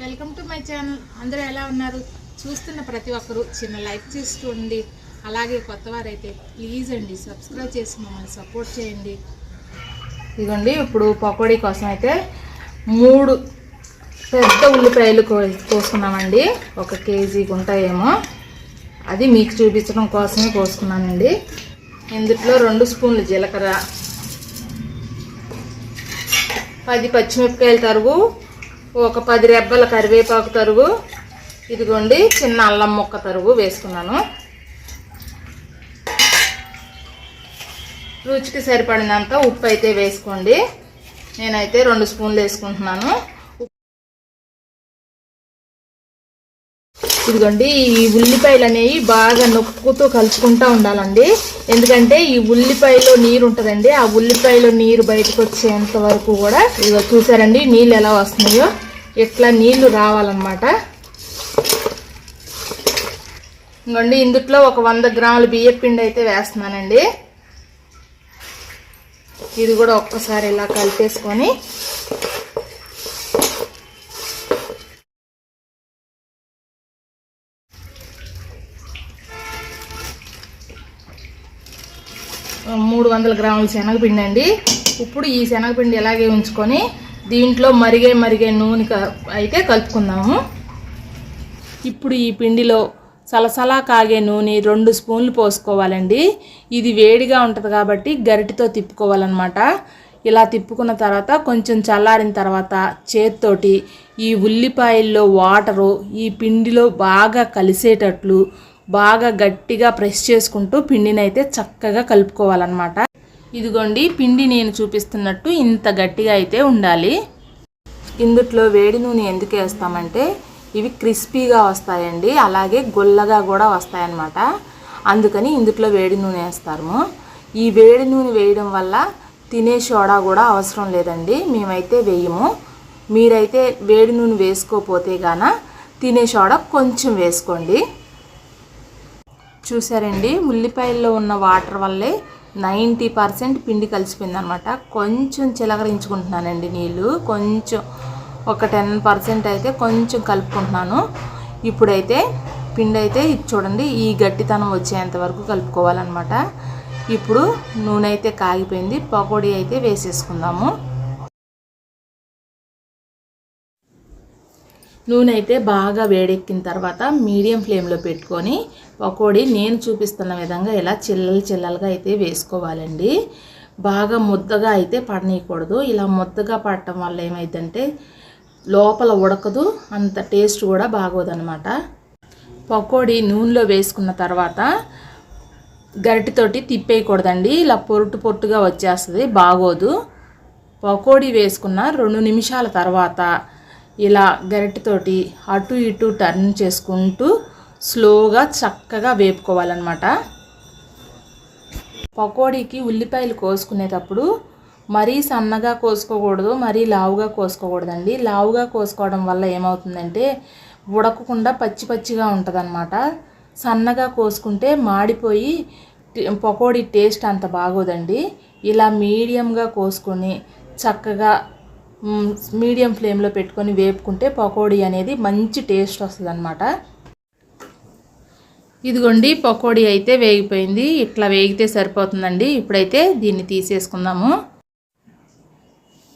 Welcome to my channel. అందరూ ఎలా ఉన్నారు? చూస్తున్న ప్రతి ఒక్కరూ చిన్న లైక్ చేసి ఉండి అలాగే కొత్త వారైతే ప్లీజ్ అండి సబ్స్క్రైబ్ చేసి మమ్మల్ని సపోర్ట్ చేయండి. ఇదిగోండి ఇప్పుడు పకోడీ కోసం అయితే మూడు పెద్ద ఉల్లిపాయలు కో కోసుకున్నామండి. ఒక కేజీ ఉంటాయేమో అది మీకు చూపించడం కోసమే కోసుకున్నానండి. ఇందులో రెండు స్పూన్లు జీలకర్ర పది పచ్చిమిరపకాయల తరుగు ఒక పది రెబ్బల కరివేపాకు తరుగు. ఇదిగోండి చిన్న అల్లం ముక్క తరుగు వేసుకున్నాను. రుచికి సరిపడినంత ఉప్పు అయితే వేసుకోండి. నేనైతే రెండు స్పూన్లు వేసుకుంటున్నాను. ఇదిగోండి ఈ ఉల్లిపాయలు అనేవి బాగా నొక్కుతూ కలుపుకుంటూ ఉండాలండి. ఎందుకంటే ఈ ఉల్లిపాయలో నీరు ఉంటుందండి. ఆ ఉల్లిపాయలో నీరు బయటకు వచ్చేంత వరకు కూడా ఇదిగో చూసారండి నీళ్ళు ఎలా వస్తున్నాయో ఇట్లా నీళ్ళు రావాలన్నమాట. ఇంకోండి ఇందుట్లో ఒక వంద గ్రాముల బియ్యం పిండి అయితే వేస్తున్నానండి. ఇది కూడా ఒక్కసారి ఇలా కలిపేసుకొని మూడు వందల గ్రాముల శనగపిండి అండి. ఇప్పుడు ఈ శనగపిండి ఇలాగే ఉంచుకొని దీంట్లో మరిగే మరిగే నూనె అయితే కలుపుకుందాము. ఇప్పుడు ఈ పిండిలో సలసలా కాగే నూనె రెండు స్పూన్లు పోసుకోవాలండి. ఇది వేడిగా ఉంటుంది కాబట్టి గరిటితో తిప్పుకోవాలన్నమాట. ఇలా తిప్పుకున్న తర్వాత కొంచెం చల్లారిన తర్వాత చేత్తోటి ఈ ఉల్లిపాయల్లో వాటరు ఈ పిండిలో బాగా కలిసేటట్లు బాగా గట్టిగా ప్రెస్ చేసుకుంటూ పిండిని అయితే చక్కగా కలుపుకోవాలన్నమాట. ఇదిగోండి పిండి నేను చూపిస్తున్నట్టు ఇంత గట్టిగా అయితే ఉండాలి. ఇందుట్లో వేడి నూనె ఎందుకు వేస్తామంటే ఇవి క్రిస్పీగా వస్తాయండి అలాగే గుల్లగా కూడా వస్తాయన్నమాట. అందుకని ఇందుట్లో వేడి నూనె వేస్తాము. ఈ వేడి నూనె వేయడం వల్ల తినే సోడా కూడా అవసరం లేదండి మేమైతే వేయము. మీరైతే వేడి నూనె వేసుకోపోతే గాన తినే సోడా కొంచెం వేసుకోండి. చూసారండి ఉల్లిపాయల్లో ఉన్న వాటర్ వల్లే నైంటీ పర్సెంట్ పిండి కలిసిపోయింది అనమాట కొంచెం చిలకరించుకుంటున్నానండి నీళ్ళు. కొంచెం ఒక టెన్ పర్సెంట్ అయితే కొంచెం కలుపుకుంటున్నాను. ఇప్పుడైతే పిండి అయితే ఇది చూడండి ఈ గట్టితనం వచ్చేంత వరకు కలుపుకోవాలన్నమాట. ఇప్పుడు నూనె అయితే కాగిపోయింది పకోడీ అయితే వేసేసుకుందాము. నూనె అయితే బాగా వేడెక్కిన తర్వాత మీడియం ఫ్లేమ్లో పెట్టుకొని పకోడీ నేను చూపిస్తున్న విధంగా ఇలా చిల్లలు చిల్లలుగా అయితే వేసుకోవాలండి. బాగా ముద్దగా అయితే పడనీయకూడదు. ఇలా ముద్దగా పడటం వల్ల ఏమైందంటే లోపల ఉడకదు అంత టేస్ట్ కూడా బాగోదనమాట పకోడీ నూనెలో వేసుకున్న తర్వాత గరిటితోటి తిప్పేయకూడదండి. ఇలా పొరుటు పొట్టుగా వచ్చేస్తుంది బాగోదు. పకోడీ వేసుకున్న రెండు నిమిషాల తర్వాత ఇలా గరిటెతోటి అటు ఇటు టర్న్ చేసుకుంటూ స్లోగా చక్కగా వేపుకోవాలన్నమాట. పకోడీకి ఉల్లిపాయలు కోసుకునేటప్పుడు మరీ సన్నగా కోసుకోకూడదు మరీ లావుగా కోసుకోకూడదండి. లావుగా కోసుకోవడం వల్ల ఏమవుతుందంటే ఉడకకుండా పచ్చి పచ్చిగా ఉంటుందన్నమాట. సన్నగా కోసుకుంటే మాడిపోయి పకోడీ టేస్ట్ అంత బాగోదండి. ఇలా మీడియంగా కోసుకొని చక్కగా మీడియం ఫ్లేమ్లో పెట్టుకొని వేపుకుంటే పకోడీ అనేది మంచి టేస్ట్ వస్తుంది ఇదిగోండి పకోడీ అయితే వేగిపోయింది. ఇట్లా వేగితే సరిపోతుందండి. ఇప్పుడైతే దీన్ని తీసేసుకుందాము.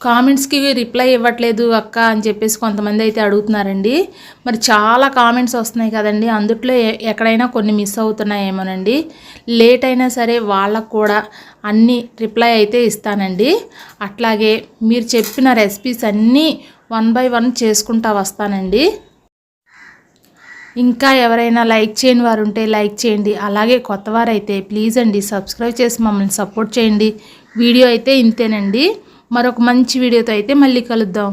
కామెంట్స్కి రిప్లై ఇవ్వట్లేదు అక్క అని చెప్పేసి కొంతమంది అయితే అడుగుతున్నారండి. మరి చాలా కామెంట్స్ వస్తున్నాయి కదండి. అందుట్లో ఎ- ఎక్కడైనా కొన్ని మిస్ అవుతున్నాయేమోనండి. లేట్ అయినా సరే వాళ్ళకు కూడా అన్ని రిప్లై అయితే ఇస్తానండి. అట్లాగే మీరు చెప్పిన రెసిపీస్ అన్నీ వన్ బై వన్ చేసుకుంటా వస్తానండి. ఇంకా ఎవరైనా లైక్ చేయని వారు ఉంటే లైక్ చేయండి. అలాగే కొత్తవారైతే ప్లీజ్ అండి సబ్స్క్రైబ్ చేసి మమ్మల్ని సపోర్ట్ చేయండి. వీడియో అయితే ఇంతేనండి. మరొక మంచి వీడియోతో అయితే మళ్ళీ కలుద్దాం.